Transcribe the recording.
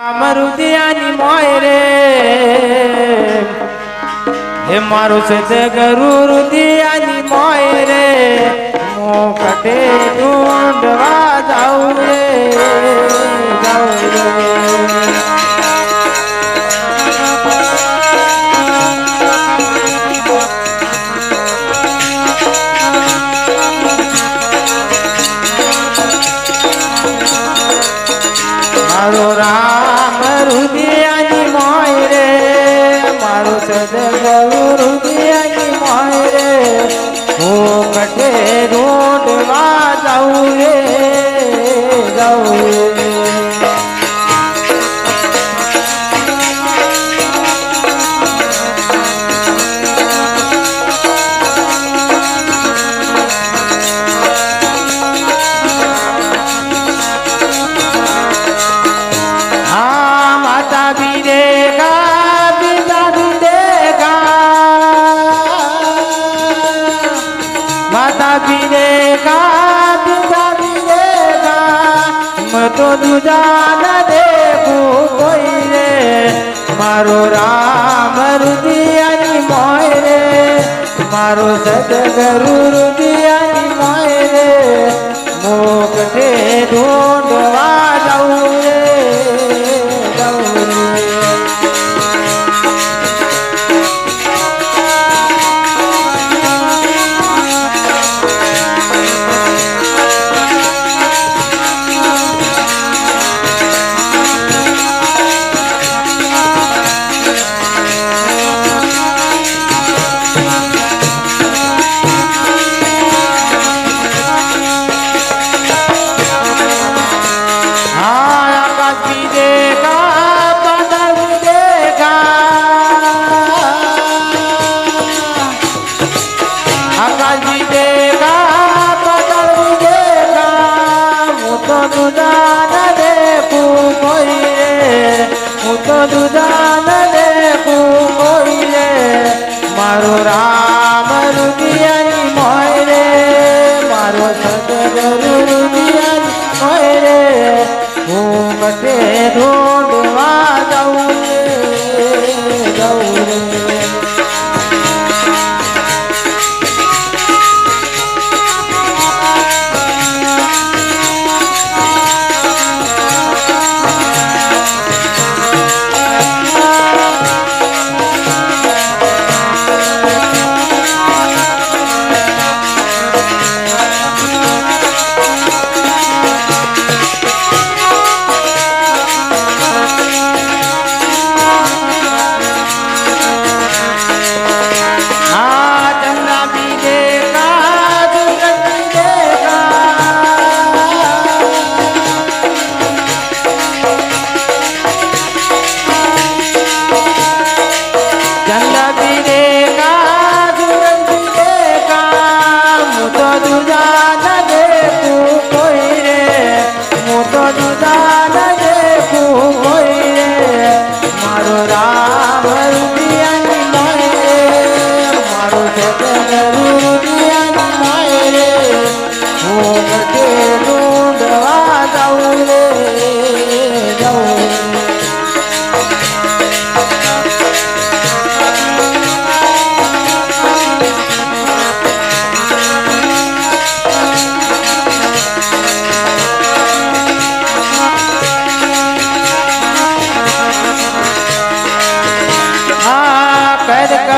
મારું દિયાની મોય રે હે મારું છે તે ગરુ દિયાની મોય રે দেবল તો દુજા ન દેવું કોઈ રે. મારો રામ રુદિયાની મોય રે. મારો સદગુરુ રુદિયાની મોય રે. મોકને ઢોંઢવા મધુદાનને કુંભોળી લે મારો રામ રૂપિયાની મોય મારો સદગર રૂપિયાની મોય રે હું મટે ઢોંઢવા દઉં દઉં રે.